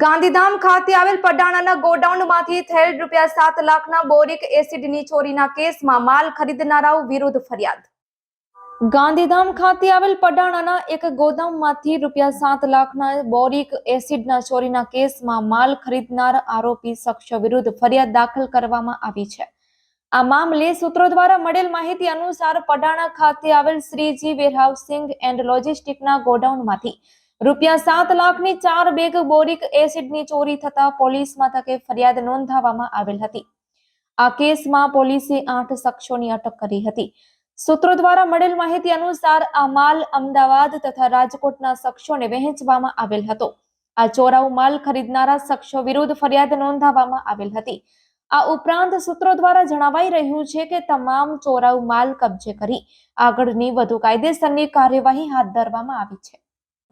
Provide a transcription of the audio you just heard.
ગાંધીધામ ખાતે આવેલ પડાણાના ગોડાઉનમાંથી થયેલ રૂપિયા સાત લાખના બોરિક એસિડની ચોરીના કેસમાં માલ ખરીદનારાઓ વિરુદ્ધ ફરિયાદ. ગાંધીધામ ખાતે આવેલ પડાણાના એક ગોદામમાંથી રૂપિયા સાત લાખના બોરિક એસિડના ચોરીના કેસમાં માલ ખરીદનાર આરોપી શખ્સ વિરુદ્ધ ફરિયાદ દાખલ કરવામાં આવી છે. આ મામલે સૂત્રો દ્વારા મળેલ માહિતી અનુસાર પડાણા ખાતે આવેલ શ્રીજી વેરહાઉસિંગ એન્ડ લોજિસ્ટિકના ગોડાઉનમાંથી રૂપિયા સાત લાખની ચાર બેગ બોરિક એસિડની ચોરી થતા પોલીસ મથકે ફરિયાદ નોંધાવવામાં આવેલ હતી. આ કેસમાં પોલીસે આઠ શખ્સોની અટક કરી હતી. સૂત્રો દ્વારા મળેલ માહિતી અનુસાર આ માલ અમદાવાદ તથા રાજકોટના શખ્સોને વહેંચવામાં આવેલ હતો. આ ચોરાઉ માલ ખરીદનારા શખ્સો વિરુદ્ધ ફરિયાદ નોંધાવવામાં આવેલ હતી. આ ઉપરાંત સૂત્રો દ્વારા જણાવાઈ રહ્યું છે કે તમામ ચોરાઉ માલ કબજે કરી આગળની વધુ કાયદેસરની કાર્યવાહી હાથ ધરવામાં આવી છે.